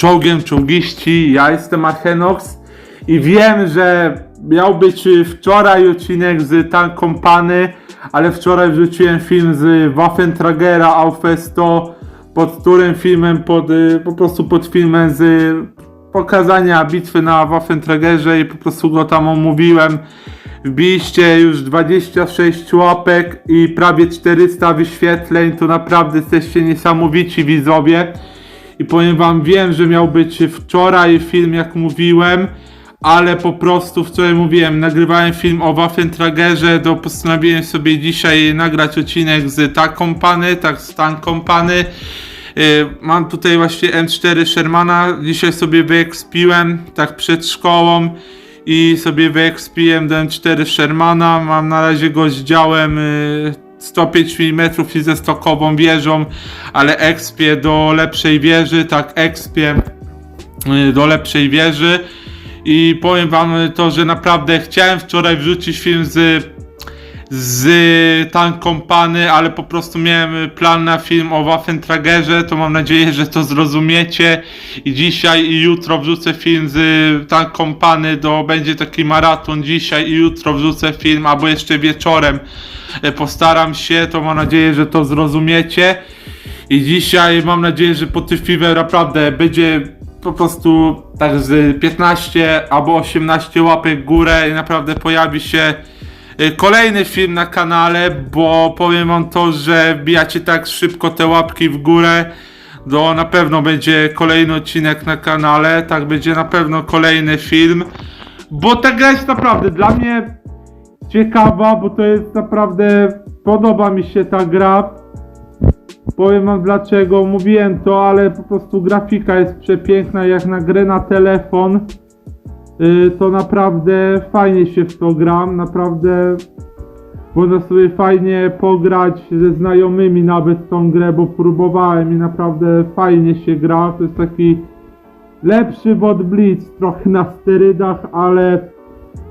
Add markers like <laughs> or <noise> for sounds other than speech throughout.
czołgiem czołgiści. Ja jestem Achenox i wiem, że miał być wczoraj odcinek z Tank Company, ale wczoraj wrzuciłem film z Waffentragera Aufesto, pod którym filmem, pod, y, po prostu pod filmem z pokazania bitwy na Waffentragerze i po prostu go tam omówiłem. Wbiliście już 26 łapek i prawie 400 wyświetleń, to naprawdę jesteście niesamowici widzowie. I powiem wam, wiem, że miał być wczoraj film, jak mówiłem, ale po prostu wczoraj mówiłem, nagrywałem film o Waffentragerze, to postanowiłem sobie dzisiaj nagrać odcinek z Tak Company, tak z Tank Company. Yy, Mam tutaj właśnie M4 Shermana, dzisiaj sobie wyekspiłem, tak przed szkołą i sobie wyekspiłem do M4 Shermana, mam na razie go z yy, 105 mm i ze stokową wieżą, ale ekspię do lepszej wieży, tak ekspię yy, do lepszej wieży. I powiem wam to, że naprawdę chciałem wczoraj wrzucić film z z Tank Company, ale po prostu miałem plan na film o Waffentragerze, to mam nadzieję, że to zrozumiecie. I dzisiaj i jutro wrzucę film z Tank Company, do, będzie taki maraton. Dzisiaj i jutro wrzucę film, albo jeszcze wieczorem. E, postaram się, to mam nadzieję, że to zrozumiecie. I dzisiaj mam nadzieję, że po tym filmie naprawdę będzie po prostu tak z 15 albo 18 łapek w górę i naprawdę pojawi się kolejny film na kanale, bo powiem wam to, że wbijacie tak szybko te łapki w górę, to na pewno będzie kolejny odcinek na kanale, tak będzie na pewno kolejny film, bo ta gra jest naprawdę dla mnie ciekawa, bo to jest naprawdę, podoba mi się ta gra, Powiem wam dlaczego, mówiłem to, ale po prostu grafika jest przepiękna, jak na grę na telefon, to naprawdę fajnie się w to gram, naprawdę można sobie fajnie pograć ze znajomymi nawet tą grę, bo próbowałem i naprawdę fajnie się gra, to jest taki lepszy bot Blitz, trochę na sterydach, ale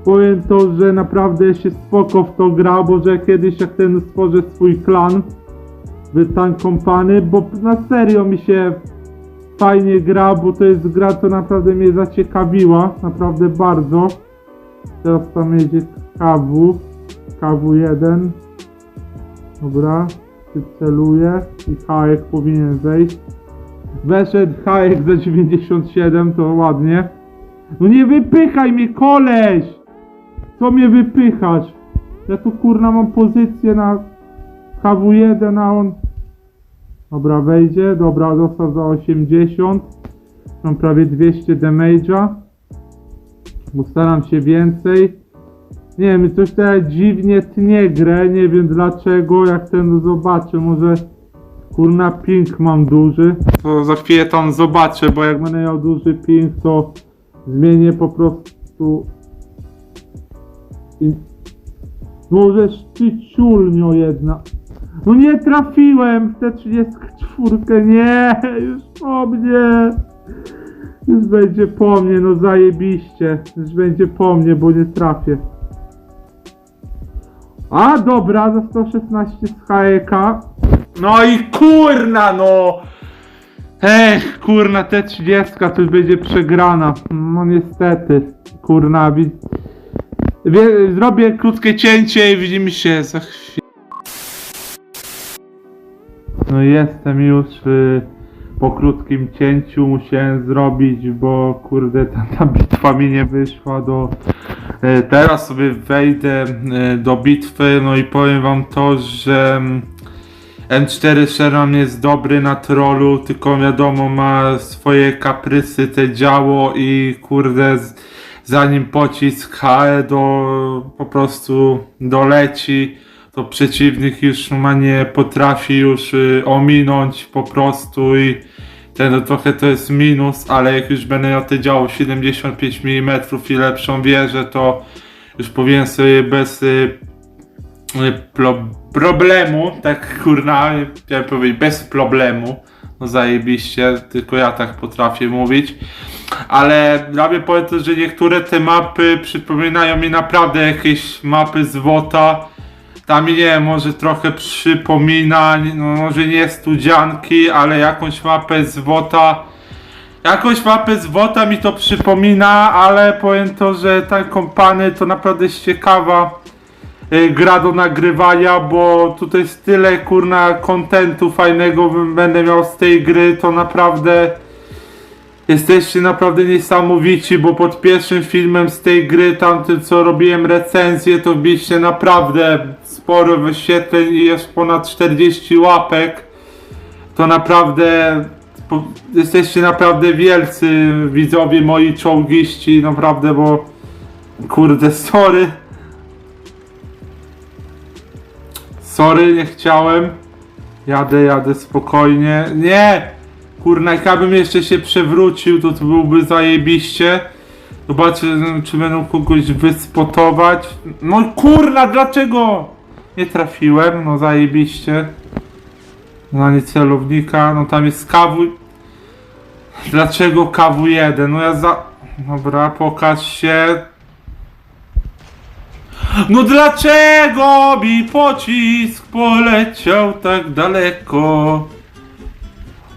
powiem to, że naprawdę się spoko w to gra, bo że kiedyś jak ten stworzę swój klan, w Tank Company, bo na serio mi się fajnie gra, bo to jest gra, co naprawdę mnie zaciekawiła, naprawdę bardzo. Teraz tam jedzie KW, KW1. Dobra, przyceluję i Hajek powinien wejść. Weszedł Hajek za 97, to ładnie. No nie wypychaj mnie, koleś! Co mnie wypychasz? Ja tu kurna mam pozycję na KW1, a on... Dobra, wejdzie. Dobra, dostał za 80. Mam prawie 200 damage'a. Postaram się więcej. Nie wiem, coś teraz dziwnie tnie grę. Nie wiem dlaczego. Jak ten zobaczę, może... Kurna, ping mam duży. To za chwilę tam zobaczę, bo jak będę miał duży ping, to zmienię po prostu... I... Możesz ty ciulnio jedna. No nie trafiłem w tę 34, nie, już po mnie. Już będzie po mnie, no zajebiście. Już będzie po mnie, bo nie trafię. A dobra, za 116 z HEK. No i kurna no! Ech, kurna, te 30 to już będzie przegrana. No niestety, kurna, wi- wie- zrobię krótkie cięcie i widzimy się za chwilę. No jestem już y, po krótkim cięciu musiałem zrobić, bo kurde ta, ta bitwa mi nie wyszła do... Y, teraz sobie wejdę y, do bitwy, no i powiem wam to, że mm, M4 Sherman jest dobry na trollu, tylko wiadomo ma swoje kaprysy, te działo i kurde zanim pocisk HE do po prostu doleci, to przeciwnik już ma nie potrafi już y, ominąć po prostu i ten no, trochę to jest minus, ale jak już będę miał te działo 75 mm i lepszą wieżę, to już powinien sobie bez y, y, pro, problemu, tak kurna, chciałem powiedzieć bez problemu, no zajebiście, tylko ja tak potrafię mówić, ale dla mnie powiem to, że niektóre te mapy przypominają mi naprawdę jakieś mapy z WOTA, tam nie wiem, może trochę przypomina, no może nie studzianki, ale jakąś mapę z WOTA, Jakoś mapę z WOTA mi to przypomina, ale powiem to, że ta kompany to naprawdę jest ciekawa y, gra do nagrywania, bo tutaj jest tyle kurna kontentu fajnego będę miał z tej gry, to naprawdę jesteście naprawdę niesamowici, bo pod pierwszym filmem z tej gry, tamtym co robiłem recenzję, to wbiliście naprawdę sporo wyświetleń i jest ponad 40 łapek. To naprawdę po, jesteście naprawdę wielcy widzowie moi czołgiści, naprawdę, bo kurde, <laughs> sorry. Sorry, nie chciałem. Jadę, jadę spokojnie. Nie! Kurna, jak ja bym jeszcze się przewrócił, to to byłby zajebiście. Zobaczę, czy będą kogoś wyspotować. No kurna, dlaczego? Nie trafiłem, no zajebiście. Na nie celownika, no tam jest kawu. Dlaczego KW1? No ja za... Dobra, pokaż się. No dlaczego mi pocisk poleciał tak daleko?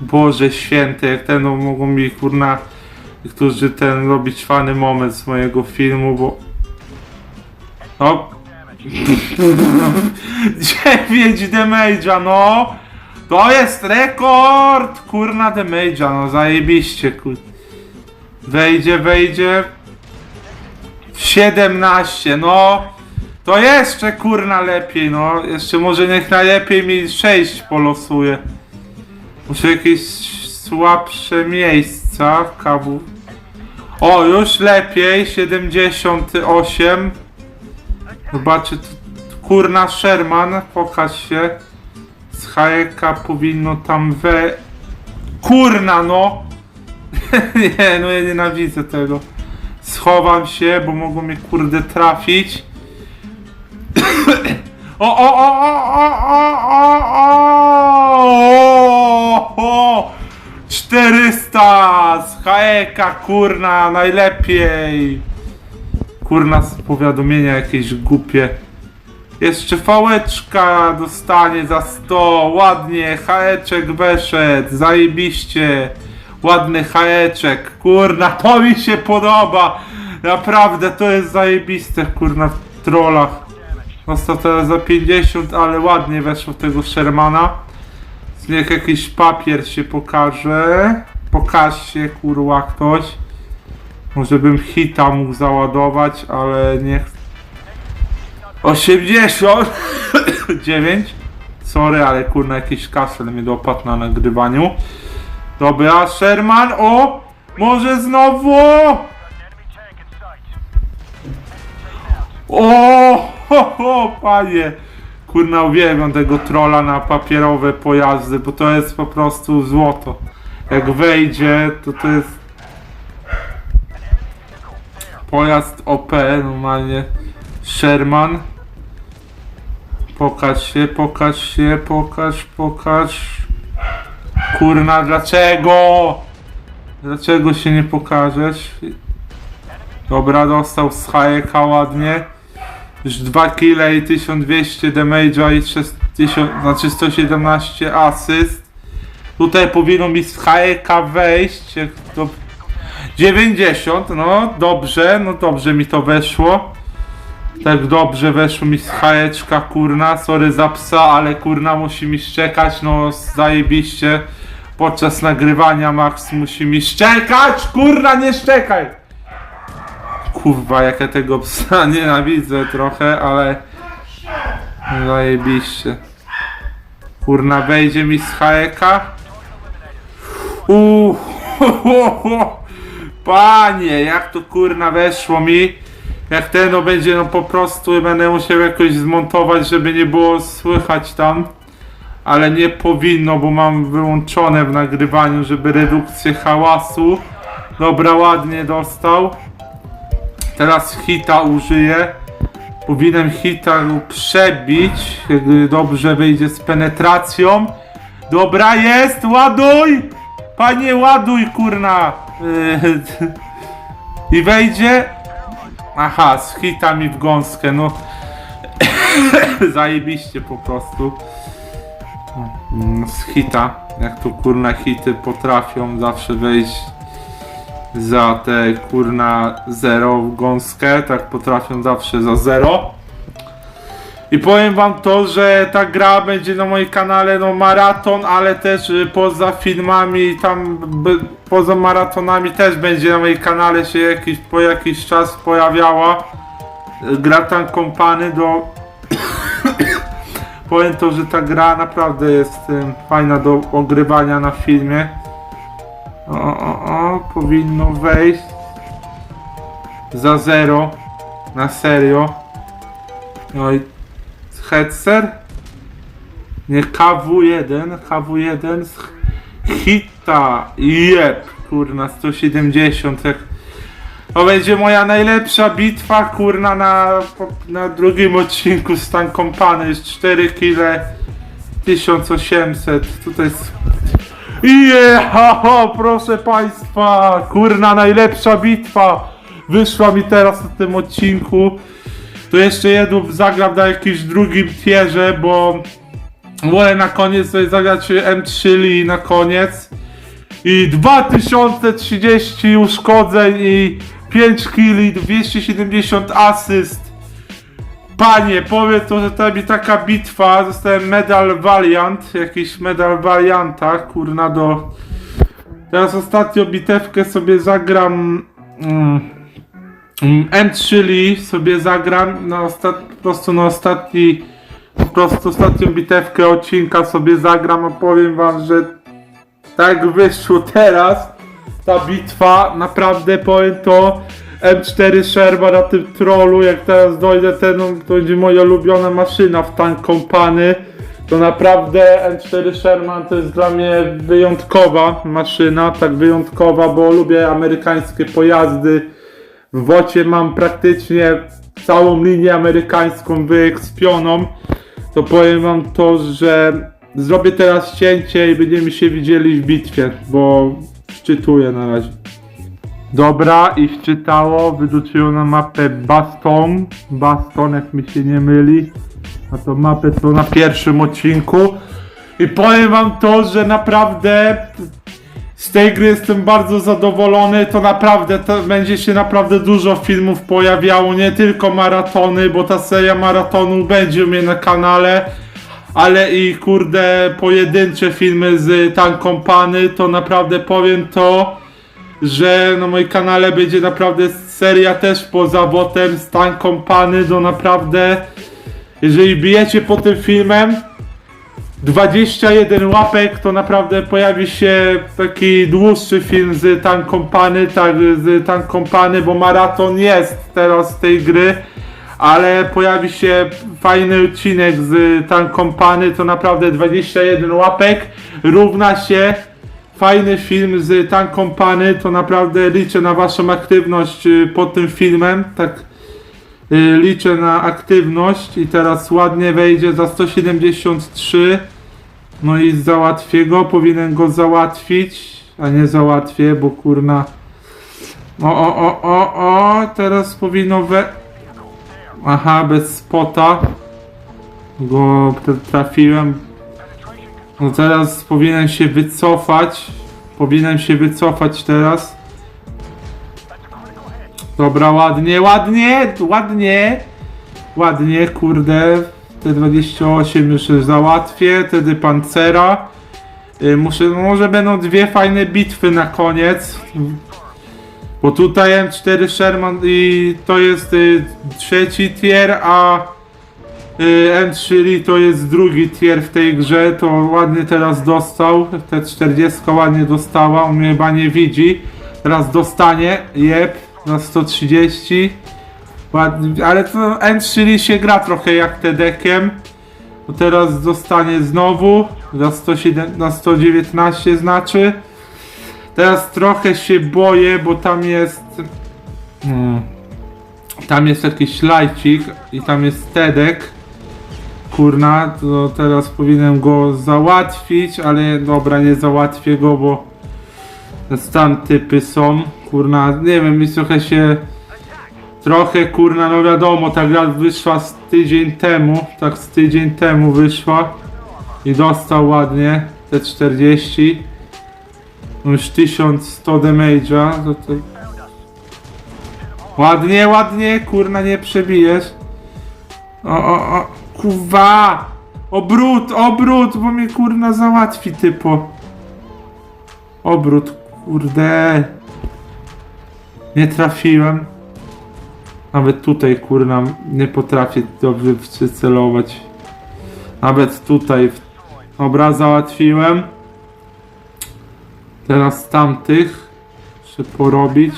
Boże święty, jak ten no, mogą mi kurna, którzy ten robić fany moment z mojego filmu, bo... <laughs> O! 9 damage'a, no! To jest rekord! Kurna damage'a, no zajebiście, kur... Wejdzie, wejdzie... 17, no! To jeszcze kurna lepiej, no. Jeszcze może niech najlepiej mi 6 polosuje. Muszę jakieś słabsze miejsca, kawu. O, już lepiej, 78. Zobaczę, tu, tu, kurna Sherman, pokaż się. Z Hayeka powinno tam we... Kurna, no! <laughs> nie, no ja nienawidzę tego. Schowam się, bo mogą mnie kurde trafić. <coughs> O, o, o, o, o, o, o, o, o, 400 z Haeka, kurna, najlepiej. Kurna, z powiadomienia jakieś głupie. Jeszcze fałeczka dostanie za 100, ładnie, haeczek weszedł, zajebiście. Ładny haeczek, kurna, to mi się podoba. Naprawdę, to jest zajebiste, kurna, w trollach. Dostał teraz za 50, ale ładnie weszło tego Shermana. Niech jakiś papier się pokaże. Pokaż się, kurwa, ktoś. Może bym hita mógł załadować, ale niech... 89? <coughs> Sorry, ale kurna, jakiś kaszel mnie dopadł na nagrywaniu. Dobra, Sherman, o! Może znowu! O, ho, ho, panie! Kurna, uwielbiam tego trolla na papierowe pojazdy, bo to jest po prostu złoto. Jak wejdzie, to to jest pojazd OP, normalnie. Sherman. Pokaż się, pokaż się, pokaż, pokaż. Kurna, dlaczego? Dlaczego się nie pokażesz? Dobra, dostał z Hayeka ładnie. Już 2 kile i 1200 damage'a i 6000, znaczy 117 asyst. Tutaj powinno mi z Hayeka wejść. To 90, no dobrze, no dobrze mi to weszło. Tak dobrze weszło mi z Hayeczka, kurna. Sorry za psa, ale kurna musi mi szczekać, no zajebiście. Podczas nagrywania Max musi mi szczekać, kurna nie szczekaj! Kurwa, jak ja tego psa <laughs> nienawidzę trochę, ale zajebiście. Kurna, wejdzie mi z Hayeka. Uuu, <laughs> panie, jak to kurna weszło mi. Jak ten będzie no po prostu będę musiał jakoś zmontować, żeby nie było słychać tam. Ale nie powinno, bo mam wyłączone w nagrywaniu, żeby redukcję hałasu. Dobra, ładnie dostał. Teraz hita użyję. Powinienem hita przebić, dobrze wyjdzie z penetracją. Dobra jest, ładuj! Panie, ładuj, kurna! Yy, <laughs> I wejdzie. Aha, z hita mi w gąskę, no. <coughs> Zajebiście po prostu. Mm, Z hita. Jak tu kurna hity potrafią zawsze wejść za te kurna zero w gąskę, tak potrafią zawsze za zero. I powiem wam to, że ta gra będzie na moim kanale no maraton, ale też y, poza filmami tam poza maratonami też będzie na moim kanale się jakiś po jakiś czas pojawiała. Y, Gra tam kompany do <coughs> powiem to, że ta gra naprawdę jest ym, fajna do ogrywania na filmie. O, o, o, powinno wejść za zero na serio. No i headset? Nie, KW1, KW1 z hita, jeb, kurna, 170, jak to będzie moja najlepsza bitwa, kurna, na, na drugim odcinku z Tank Company, jest 4 kile 1800, tutaj jest... Jeho, proszę państwa, kurna, najlepsza bitwa. Wyszła mi teraz na tym odcinku. To jeszcze jedną zagram na jakimś drugim tierze, bo wolę na koniec sobie zagrać M3 Lee na koniec. I 2030 uszkodzeń i 5 killi, 270 asyst. Panie, powiem to, że to mi taka bitwa, dostałem medal Valiant, jakiś medal Valianta, kurna do... Teraz ostatnio bitewkę sobie zagram... Mm, M3 Lee sobie zagram na ostat... po prostu na ostatni po prostu ostatnią bitewkę odcinka sobie zagram, a powiem wam, że tak wyszło teraz ta bitwa, naprawdę powiem to M4 Sherma na tym trollu, jak teraz dojdę ten, no, to będzie moja ulubiona maszyna w tank kompany. To naprawdę M4 Sherman to jest dla mnie wyjątkowa maszyna, tak wyjątkowa, bo lubię amerykańskie pojazdy w wocie mam praktycznie całą linię amerykańską wyekspioną, to powiem wam to, że zrobię teraz cięcie i będziemy się widzieli w bitwie, bo wczytuję na razie. Dobra, i wczytało, wyrzuciło na mapę Baston, Baston jak mi się nie myli, a to mapę to na pierwszym odcinku. I powiem wam to, że naprawdę z tej gry jestem bardzo zadowolony, to naprawdę to będzie się naprawdę dużo filmów pojawiało, nie tylko maratony, bo ta seria maratonu będzie u mnie na kanale, ale i kurde pojedyncze filmy z Tank Company, to naprawdę powiem to, że na moim kanale będzie naprawdę seria też poza botem z Tank Company, to naprawdę jeżeli bijecie po tym filmem, 21 łapek, to naprawdę pojawi się taki dłuższy film z Tank Company, tak, z Tank Company, bo maraton jest teraz tej gry, ale pojawi się fajny odcinek z Tank Company, to naprawdę 21 łapek równa się fajny film z Tank Company, to naprawdę liczę na waszą aktywność y, pod tym filmem, tak liczę na aktywność i teraz ładnie wejdzie za 173 no i załatwię go, powinien go załatwić, a nie załatwię, bo kurna. O, o, o, o, o, teraz powinno we... Aha, bez spota. Go trafiłem. No teraz powinien się wycofać. Powinien się wycofać teraz. Dobra, ładnie, ładnie, ładnie. Ładnie, kurde. T28 już załatwię, wtedy pancera. Y, Muszę, no może będą dwie fajne bitwy na koniec. Bo tutaj M4 Sherman i to jest y, trzeci tier, a y, M3 Lee to jest drugi tier w tej grze. To ładnie teraz dostał. T40 ładnie dostała, on mnie chyba nie widzi. Teraz dostanie, jeb, na 130. Ładnie, ale to M3 się gra trochę jak TD-kiem. Bo teraz dostanie znowu za 107, na 119 znaczy. Teraz trochę się boję, bo tam jest. Hmm, tam jest jakiś lajcik i tam jest Tedek. Kurna, to teraz powinienem go załatwić, ale dobra, nie załatwię go, bo stan typy są. Kurna, nie wiem, mi trochę się Trochę kurna, no wiadomo, ta gra wyszła z tydzień temu, tak z tydzień temu wyszła i dostał ładnie te 40. Już 1100 damage'a. To to... Ładnie, ładnie, kurna, nie przebijesz. O, o, o, kuwa! Obrót, obrót, bo mnie kurna załatwi typo. Obrót, kurde. Nie trafiłem. Nawet tutaj, kurna, nie potrafię dobrze przycelować. Nawet tutaj. Dobra, załatwiłem. Teraz tamtych. Muszę porobić.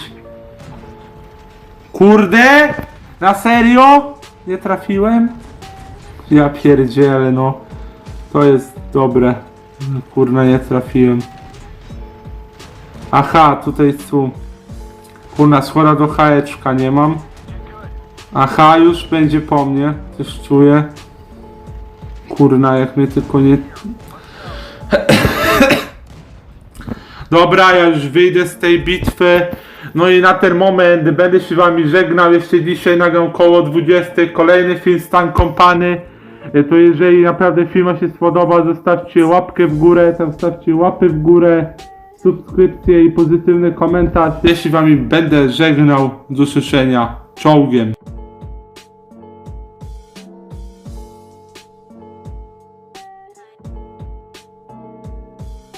Kurde! Na serio? Nie trafiłem? Ja pierdzielę, no. To jest dobre. Kurna, nie trafiłem. Aha, tutaj tu. Kurna, schoda do haeczka nie mam. Aha, już będzie po mnie. Też czuję. Kurna, jak mnie tylko nie... <coughs> Dobra, ja już wyjdę z tej bitwy. No i na ten moment będę się wami żegnał. Jeszcze dzisiaj nagram koło 20. Kolejny film Stan Kompany. E, To jeżeli naprawdę film się spodoba, zostawcie łapkę w górę, tam łapy w górę, subskrypcję i pozytywny komentarz. Jeśli wami będę żegnał, do usłyszenia. Czołgiem.